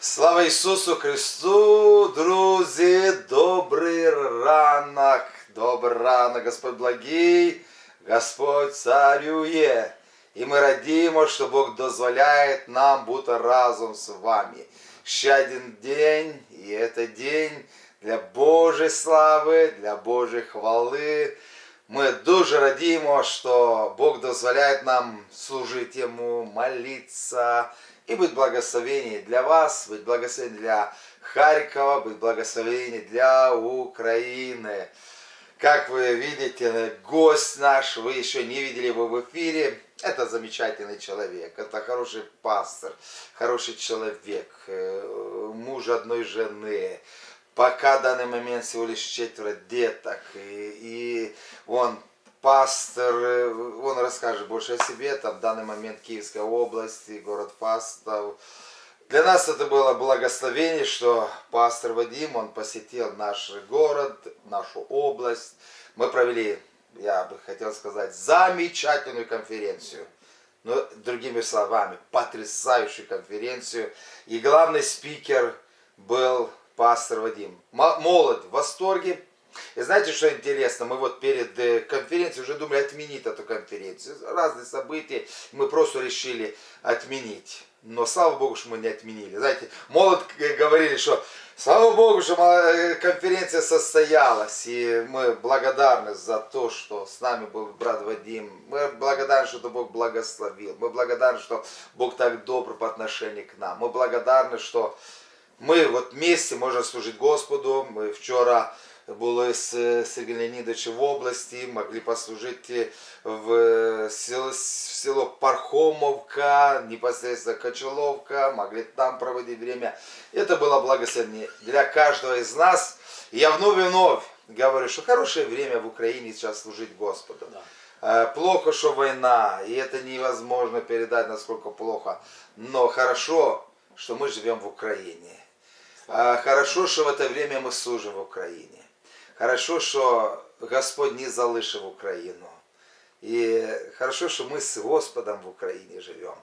Слава Ісусу Христу, друзі, добрий ранок, добрий ранок, Господь благий, Господь царює. І ми радіємо, що Бог дозволяє нам бути разом з вами. Ще один день, і це день для Божої слави, для Божої хвали. Ми дуже радіємо, що Бог дозволяє нам служити Йому, молитися и быть благословение для вас, быть благословение для Харькова, быть благословение для Украины. Как вы видите, гость наш, вы еще не видели его в эфире, это замечательный человек, это хороший пастор, хороший человек, э, муж одной жены, пока в данный момент всего лишь четверо деток, и, и он пастор, э, он расскажет больше о себе, там в данный момент Киевская область, город Фастов. Для нас это было благословение, что пастор Вадим, он посетил наш город, нашу область. Мы провели, я бы хотел сказать, замечательную конференцию. Ну, другими словами, потрясающую конференцию. И главный спикер был пастор Вадим. Молод, в восторге. И знаете, что интересно? Мы вот перед э, конференцией уже думали отменить эту конференцию. Разные события. Мы просто решили отменить. Но слава Богу, что мы не отменили. Знаете, молод э, говорили, что слава Богу, что э, конференция состоялась. И мы благодарны за то, что с нами был брат Вадим. Мы благодарны, что Бог благословил. Мы благодарны, что Бог так добр по отношению к нам. Мы благодарны, что ми от вместе можемо служити Господу. Ми вчора були з Сергієм Леонідовичем в області, могли послужити в село, в село Пархомовка, непосредственно Кочеловка, могли там проводить время. Это было благословение для каждого из нас. И я вновь и вновь говорю, что хорошее время в Украине сейчас служить Господу. Э, Плохо, что война, и это невозможно передать, насколько плохо. Но хорошо, что мы живем в Украине. А, Хорошо, що в это время ми служимо в Україні. Хорошо, що Господь не залишив Україну. І хорошо, що ми з Господом в Україні живем.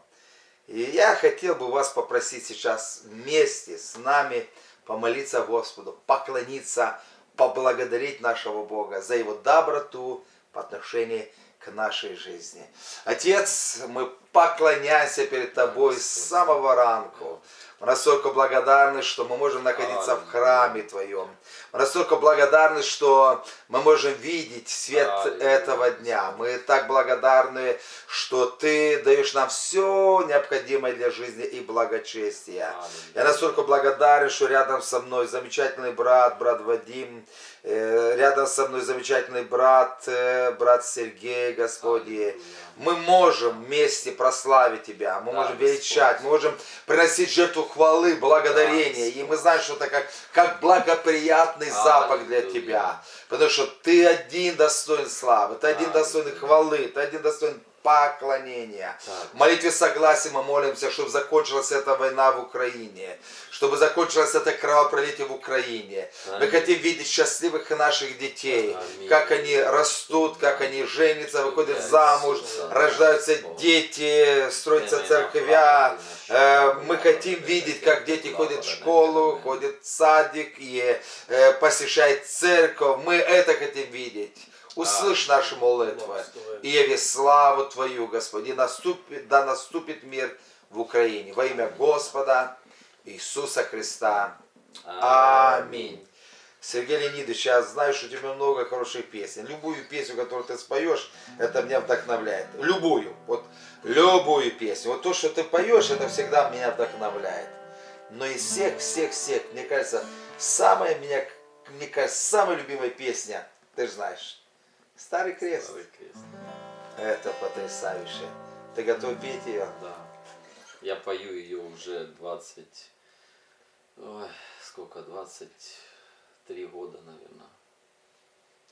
И я хотел бы вас попросить сейчас вместе с нами помолиться Господу, поклониться, поблагодарить нашего Бога за Его доброту по отношению к нашей жизни. Отец, мы поклоняемся перед Тобой с самого ранку. Мы настолько благодарны, что мы можем находиться в храме Твоем. Мы настолько благодарны, что мы можем видеть свет Аллилуйя. этого дня. Мы так благодарны, что Ты даешь нам все необходимое для жизни и благочестия. Я настолько благодарен, что рядом со мной замечательный брат, брат Вадим, рядом со мной замечательный брат, э, брат Сергей, Господи. Мы можем вместе прославить Тебя, мы Да, можем величать, мы можем приносить жертву хвалы, благодарения. Да, и мы знаем, что это как, как благоприятный запах для. Тебя. Потому что Ты один достоин славы, Ты один достоин хвалы, Ты один достоин поклонения. Так. В молитве согласия мы молимся, чтобы закончилась эта война в Украине, чтобы закончилось это кровопролитие в Украине. Мы Аминь. хотим видеть счастливых наших детей, Аминь. как они растут, как они женятся, выходят замуж, рождаются дети, строятся церквя. Э. Мы хотим видеть, как дети ходят в школу, ходят в садик и э, посещают церковь. Мы это хотим видеть. Услышь Аминь. наши молитвы и яви славу Твою, Господи. Наступит, да наступит мир в Украине. Во имя Господа Иисуса Христа. Аминь. Сергей Леонидович, я знаю, что у тебя много хороших песен. Любую песню, которую ты споешь, это меня вдохновляет. Любую. Вот любую песню. Вот то, что ты поешь, это всегда меня вдохновляет. Но из всех, всех, всех, мне кажется, самая меня, мне кажется, самая любимая песня, ты же знаешь, Старый крест. Старый крест. Это потрясающе. Ты готов петь ее? Да. Я пою ее уже 20... Ой, сколько? 23 года, наверное.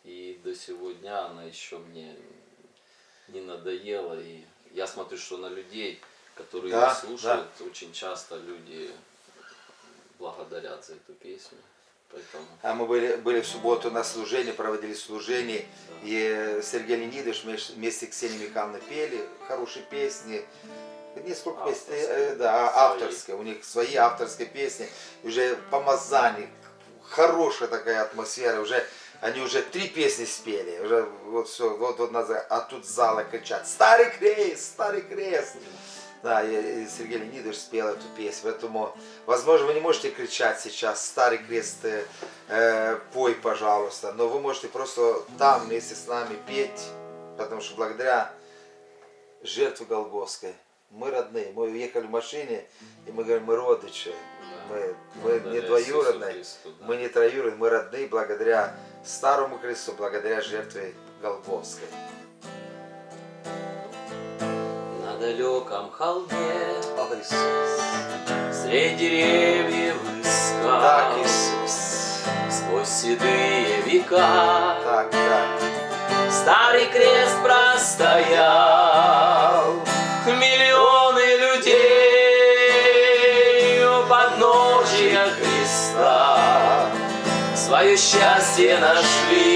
И до сегодня она еще мне не надоела. И я смотрю, что на людей, которые Да, ее слушают, очень часто люди благодарят за эту песню. Поэтому А мы были, были в субботу на служении, проводили служение. Да. И Сергей Леонидович вместе- с Ксенией Михайловной пели хорошие песни. несколько песен, Авторские, э, да, свои. авторские, у них свои авторские песни, уже помазание, хорошая такая атмосфера, уже они уже три песни спели, уже вот все, вот, вот назад, а тут залы кричат, старый крест, старый крест. Да, и, и Сергей Леонидович спел эту песню, поэтому, возможно, вы не можете кричать сейчас, старый крест, э, э, пой, пожалуйста, но вы можете просто там вместе с нами петь, потому что благодаря жертве Голгофской мы родные, мы уехали в машине, и мы говорим, мы родичи, мы, мы не двоюродные, Иисусу Христу, да. мы не троюродные, мы родные благодаря Старому Кресту, благодаря жертве Голгофской. Далеком холме О, Иисус! Среди деревьев искал Так, Иисус! Сквозь седые века Так, так. Старый крест простоял Миллионы людей У подножия креста Свое счастье нашли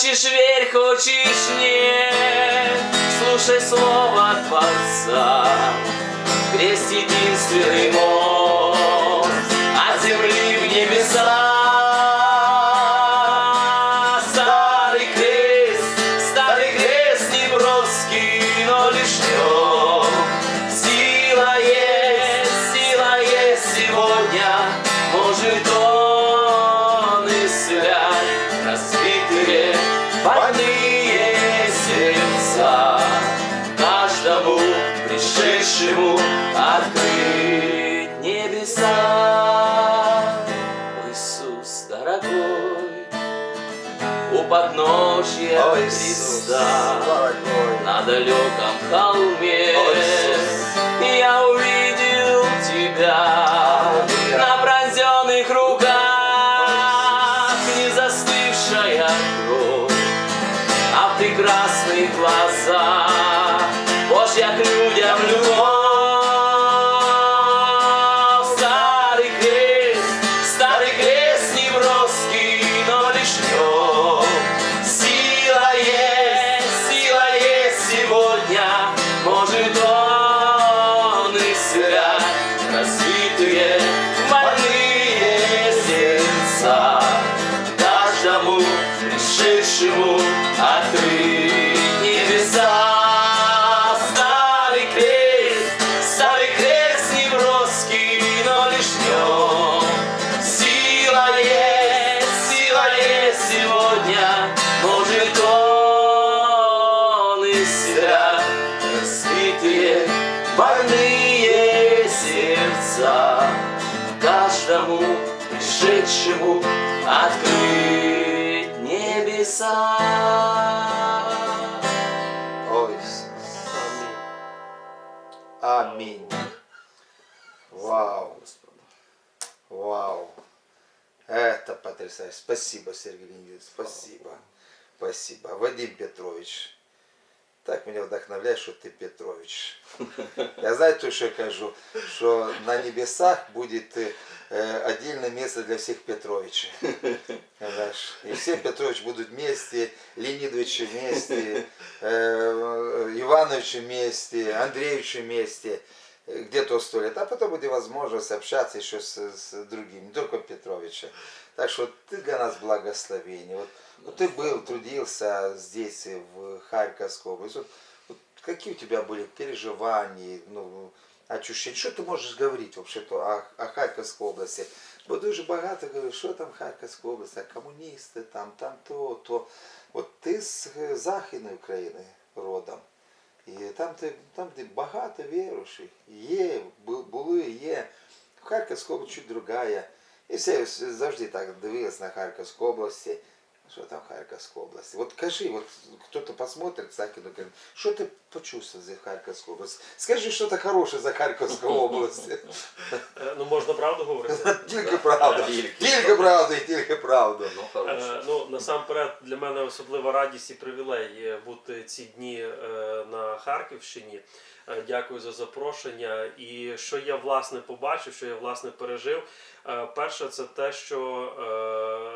Хочешь верь, хочешь нет, слушай слово Творца. Крест единственный мост На далеком холме. Я увидел небеса. О, Иисус! Аминь! Вау! Вау! Это потрясающе. Спасибо, Сергей Леонидович, спасибо. Спасибо. Вадим Петрович, так меня вдохновляет, что ты Петрович. Я знаю, то, что я кажу, что на небесах будет э, отдельное место для всех Петровичей. Знаешь, и все Петрович будут вместе, Леонидовичи вместе, э, Ивановичи вместе, Андреевичи вместе, э, где-то сто лет. А потом будет возможность общаться еще с, с другими, не только Петровича. Так что ты для нас благословение. Вот, вот ты был, трудился здесь, в Харьковской области. Вот, вот какие у тебя были переживания, ну, ощущения? Что ты можешь говорить вообще-то о, о Харьковской области? Бо дуже багато говорять, що там Харківська область, а комуністи там, там то, то. От ти з е, Західної України родом. І там, де, там, де багато віруючих, є, були, є. Харківська область чуть другая. І все завжди так дивились на Харківську область. Що там Харківська область? От кажи, от хто-то посмотрит, Сакину, говорит, що ти почувствовал за Харківську область? Скажи щось хороше за Харківську область. Е, Ну можна правду говорити. Тільки правда. Тільки. Правда і тільки правда. Ну, хорошо. Е, Ну насамперед для мене особлива радість і привілей бути ці дні е, на Харківщині. Е, Дякую за запрошення. І що я власне побачив, що я власне пережив. Е, Перше, це те, що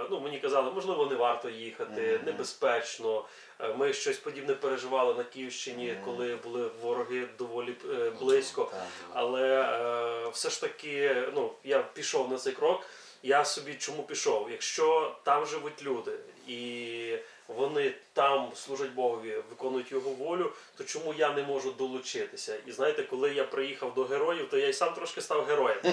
е, ну мені казали, можливо, не варто їхати, Мгм. небезпечно. Е, Ми щось подібне переживали на Київщині, Мгм. коли були вороги доволі близько. Але все ж таки, ну я пішов на цей крок. Я собі чому пішов? Якщо там живуть люди і вони там служать Богові, виконують його волю, то чому я не можу долучитися? І знаєте, коли я приїхав до героїв, то я й сам трошки став героєм.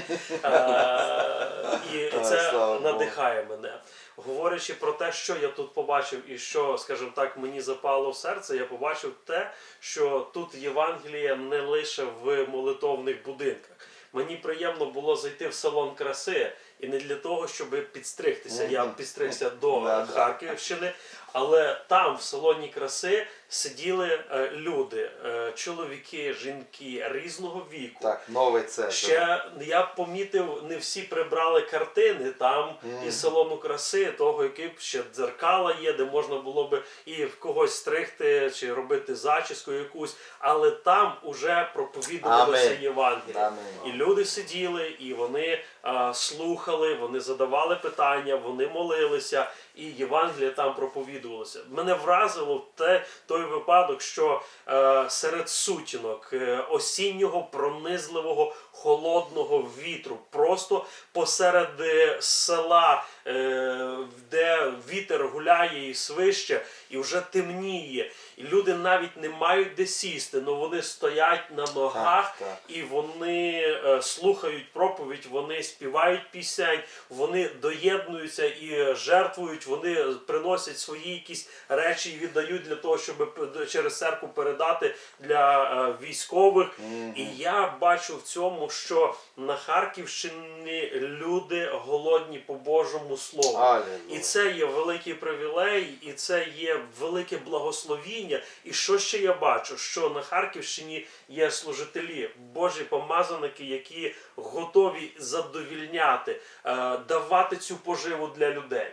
І це надихає мене. Говорячи про те, що я тут побачив і що, скажімо так, мені запало в серце, я побачив те, що тут Євангеліє не лише в молитовних будинках. Мені приємно було зайти в салон краси і не для того, щоб підстригтися. Я підстригся до. Харківщини, але там, в салоні краси, сиділи е, люди, е, чоловіки, жінки різного віку. Так, новий це. Ще я помітив, не всі прибрали картини там Мгм. із салону краси, того, який ще дзеркала є, де можна було би і в когось стригти чи робити зачіску якусь, але там уже проповідувалося Амінь. Євангеліє. І люди сиділи, і вони а, слухали, вони задавали питання, вони молилися, і Євангеліє там проповідувалося. Мене вразило те, той випадок, що е, серед сутінок е, осіннього пронизливого холодного вітру, просто посеред е, села, е, де вітер гуляє і свище, і вже темніє. І люди навіть не мають де сісти, але вони стоять на ногах Так, так. і вони е, слухають проповідь, вони співають пісень, вони доєднуються і жертвують, вони приносять свої якісь речі і віддають для того, щоб через церкву передати для е, військових. Мгм. І я бачу в цьому, що на Харківщині люди голодні по Божому Слову. Алілуя. І це є великий привілей, і це є велике благословіння. І що ще я бачу? Що на Харківщині є служителі, Божі помазаники, які готові задовільняти, е, давати цю поживу для людей.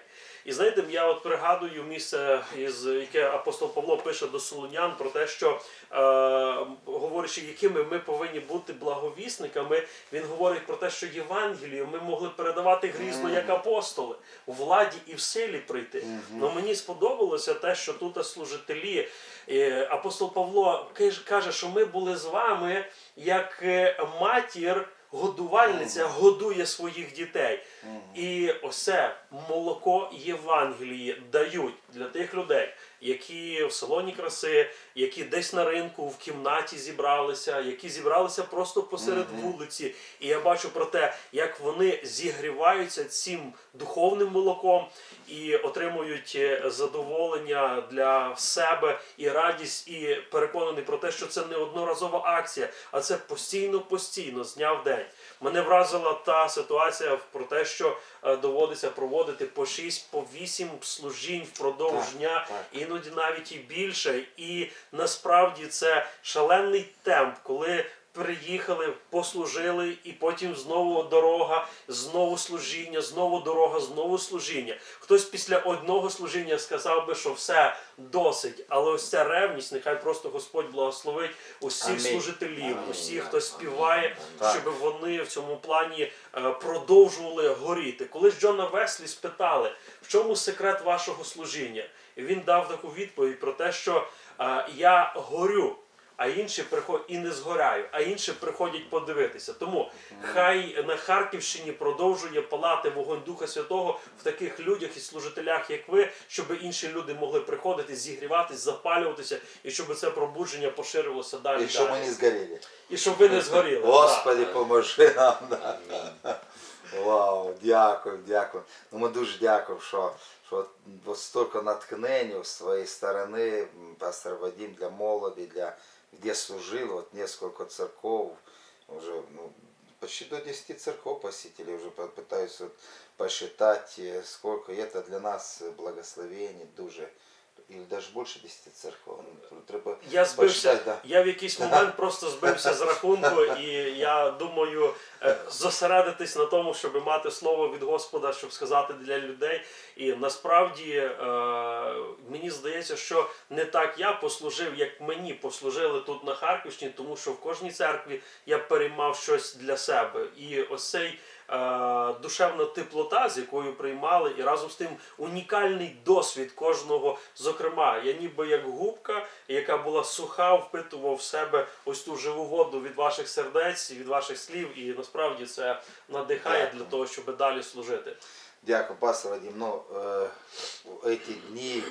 І знаєте, я от пригадую місце, із яке апостол Павло пише до Солонян про те, що говорячи, якими ми повинні бути благовісниками, він говорить про те, що Євангелію ми могли передавати грізно як апостоли у владі і в силі прийти. Но мені сподобалося те, що тут служителі. е, Апостол Павло каже- що ми були з вами як е, матір. Годувальниця годує своїх дітей. І оце молоко Євангелії дають для тих людей, які в салоні краси, які десь на ринку, в кімнаті зібралися, які зібралися просто посеред вулиці. І я бачу про те, як вони зігріваються цим духовним молоком і отримують е, задоволення для себе і радість, і переконаний про те, що це не одноразова акція, а це постійно, постійно, з дня в день. Мене вразила та ситуація про те, що доводиться проводити по 6, по 8 служінь впродовж Так, дня, так. іноді навіть і більше. І насправді це шалений темп, коли приїхали, послужили, і потім знову дорога, знову служіння, знову дорога, знову служіння. Хтось після одного служіння сказав би, що все досить, але ось ця ревність, нехай просто Господь благословить усіх Амінь. служителів, Амінь. усіх, хто співає, Так. щоб вони в цьому плані е, продовжували горіти. Коли ж Джона Веслі спитали, в чому секрет вашого служіння, і він дав таку відповідь про те, що е, я горю. А інші приходять і не згоряю, а інші приходять подивитися. Тому хай на Харківщині продовжує палати вогонь Духа Святого в таких людях і служителях, як ви, щоб інші люди могли приходити, зігріватись, запалюватися, і щоб це пробудження поширювалося далі. І щоб ми не згоріли. І щоб ви не згоріли. Господи, Так. поможи нам. Да. Вау, дякую, дякую. Ну, ми дуже дякуємо, що, що от стільки натхнення з своєї сторони, пастор Вадим, для молоді, для где служил, вот несколько церков, уже ну, почти до 10 церков посетили, уже пытаюсь вот посчитать, э, сколько, и это для нас благословение дуже, или даже больше 10 церков. Ну, Треба Я збився, да. я в якийсь момент просто збився з рахунку, і я думаю е, зосередитись на тому, щоб мати слово від Господа, щоб сказати для людей. І насправді е, мені здається, що не так я послужив, як мені послужили тут на Харківщині, тому що в кожній церкві я переймав щось для себе. І ось цей душевна теплота, з якою приймали, і разом з тим унікальний досвід кожного. Зокрема, я ніби як губка, яка була суха, впитував в себе ось ту живу воду від ваших сердець, від ваших слів, і насправді це надихає Дякую. для того, щоб далі служити. Дякую, пастор Вадим. Ну, э, эти дни,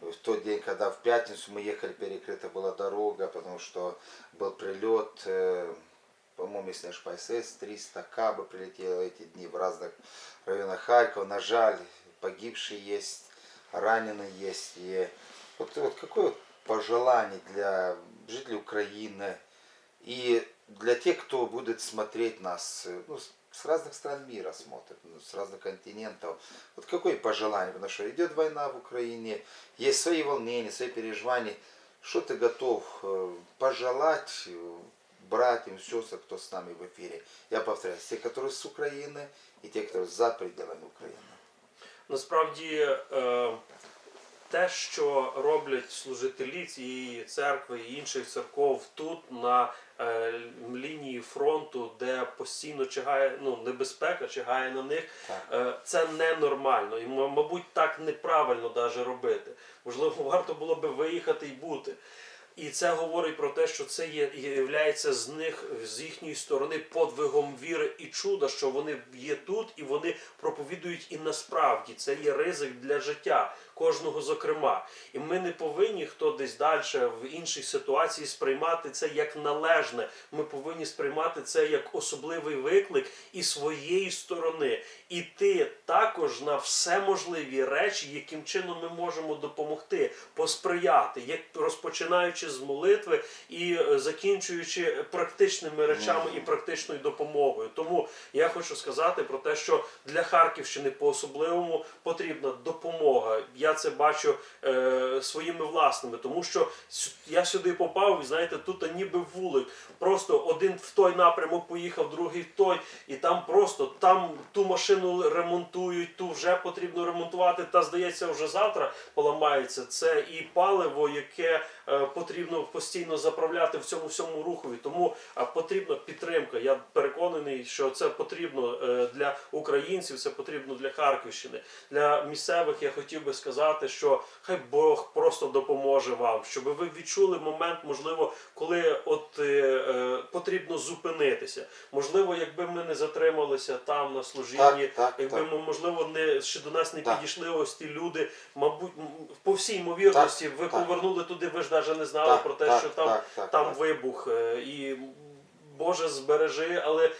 в тот день, когда в пятницу мы ехали, перекрыта была дорога, потому что был прилет, э, по-моему, если не ошибаюсь, С-300 Кабы прилетело эти дни в разных районах Харькова. На жаль, погибшие есть, раненые есть. И вот, вот какое вот пожелание для жителей Украины и для тех, кто будет смотреть нас, ну, с- с разных стран мира смотрят, ну, с разных континентов. Вот какое пожелание, потому что идет война в Украине, есть свои волнения, свои переживания. Что ты готов э, пожелать э, братьям, сестрам, кто с нами в эфире? Я повторяю, те, которые с Украины и те, которые за пределами Украины. Насправді е, те, що роблять служителі цієї церкви і інших церков тут на е, лінії фронту, де постійно чигає ну, небезпека, чигає на них, Так. е, це ненормально. І, м- мабуть, так неправильно даже робити. Можливо, варто було би виїхати і бути. І це говорить про те, що це є являється з них з їхньої сторони подвигом віри і чуда, що вони є тут і вони проповідують і насправді це є ризик для життя кожного зокрема. І ми не повинні хто десь далі в іншій ситуації сприймати це як належне. Ми повинні сприймати це як особливий виклик і своєї сторони. Іти також на все можливі речі, яким чином ми можемо допомогти, посприяти, як розпочинаючи з молитви і е, закінчуючи практичними речами і практичною допомогою. Тому я хочу сказати про те, що для Харківщини по особливому потрібна допомога. Я це бачу е, своїми власними, тому що я сюди попав, і знаєте, тут ніби вулик. Просто один в той напрямок поїхав, другий в той, і там просто там ту машину ремонтують, ту вже потрібно ремонтувати. Та здається, вже завтра поламається. Це і паливо, яке потрібно постійно заправляти в цьому всьому рухові. Тому е, потрібна підтримка. Я переконаний, що це потрібно е, для українців, це потрібно для Харківщини. Для місцевих я хотів би сказати, що хай Бог просто допоможе вам, щоб ви відчули момент, можливо, коли от е, е, потрібно зупинитися. Можливо, якби ми не затрималися там на служінні, Так, так, якби ми, можливо, не ще до нас не Так. підійшли ось ті люди, мабуть, по всій ймовірності, Так, ви так. повернули туди, ви ж навіть не знали Так, про те, так, що там, так, так, там так. вибух. е, І Боже збережи, але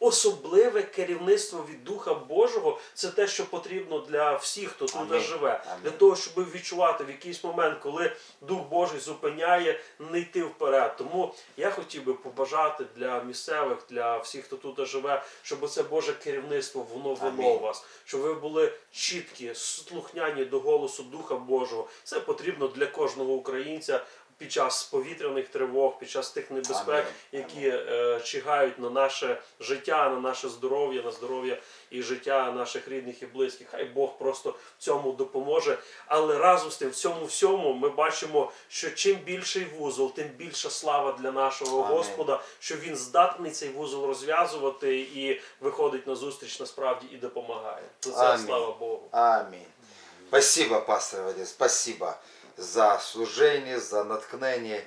особливе керівництво від Духа Божого це те, що потрібно для всіх, хто тут Амінь. живе. Амінь. Для того, щоб відчувати в якийсь момент, коли Дух Божий зупиняє, не йти вперед. Тому я хотів би побажати для місцевих, для всіх, хто тут живе, щоб це Боже керівництво воно вело вас, щоб ви були чіткі, слухняні до голосу Духа Божого. Це потрібно для кожного українця. Під час повітряних тривог, під час тих небезпек, Амінь. які е, чигають на наше життя, на наше здоров'я, на здоров'я і життя наших рідних і близьких. Хай Бог просто в цьому допоможе. Але разом з тим, в цьому всьому ми бачимо, що чим більший вузол, тим більша слава для нашого Амінь. Господа, що він здатний цей вузол розв'язувати і виходить на зустріч насправді і допомагає. За це Амінь. слава Богу. Аминь. Спасибо, пастор Вадим, спасибо за служение, за наткнение.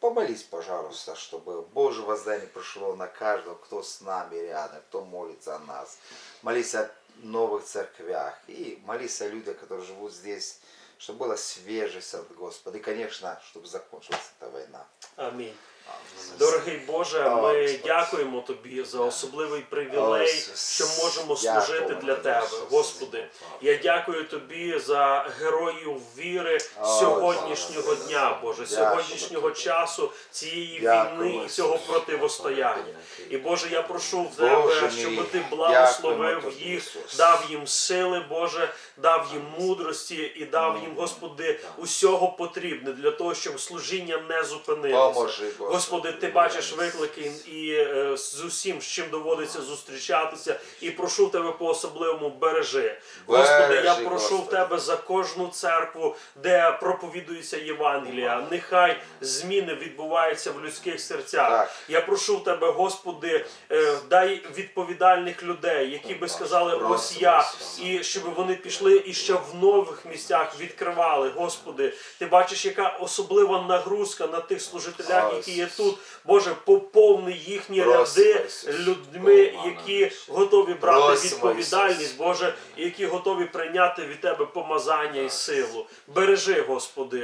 Помолись, пожалуйста, чтобы Божье воздание пришло на каждого, кто с нами рядом, кто молится о нас. Молись о новых церквях и молись о людях, которые живут здесь, чтобы была свежесть от Господа. И, конечно, чтобы закончилась эта война. Амінь. Дорогий Боже, ми дякуємо Тобі за особливий привілей, що можемо служити для Тебе, Господи. Я дякую Тобі за героїв віри сьогоднішнього дня, Боже, сьогоднішнього часу, цієї війни і цього противостояння. І Боже, я прошу в Тебе, щоб Ти благословив їх, дав їм сили, Боже, дав їм мудрості і дав їм, Господи, усього потрібне для того, щоб служіння не зупинилося. Господи, ти бачиш виклики і е, з усім, з чим доводиться зустрічатися, і прошу тебе по особливому бережи. Господи, я прошу в тебе за кожну церкву, де проповідується Євангелія. Нехай зміни відбуваються в людських серцях. Я прошу в тебе, Господи, е, дай відповідальних людей, які би сказали ось я, і щоб вони пішли і ще в нових місцях відкривали. Господи, ти бачиш, яка особлива нагрузка на тих служителях, які є Ісус. тут. Боже, поповни їхні ряди людьми, які готові брати відповідальність, Боже, які готові прийняти від тебе помазання і силу. Бережи, Господи,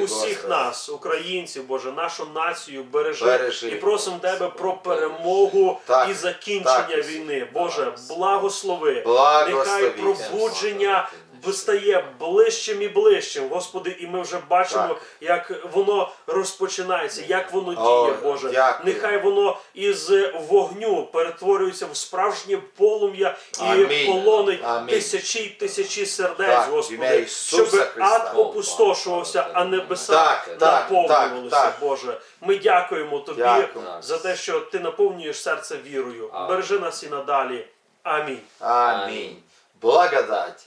усіх нас, українців, Боже, нашу націю бережи, і просимо тебе про перемогу і закінчення війни. Боже, благослови. Благослови. Нехай пробудження стає ближчим і ближчим, Господи, і ми вже бачимо, Так. як воно розпочинається, як воно О, діє, Боже. дякую. Нехай воно із вогню перетворюється в справжнє полум'я і Амінь. полонить Амінь. тисячі й тисячі сердець, Так, Господи, щоб ад опустошувався, а небеса наповнювалися. Боже. Ми дякуємо Тобі Дякуємо. за те, що Ти наповнюєш серце вірою. Амінь. Бережи нас і надалі. Амінь. Амінь. Благодать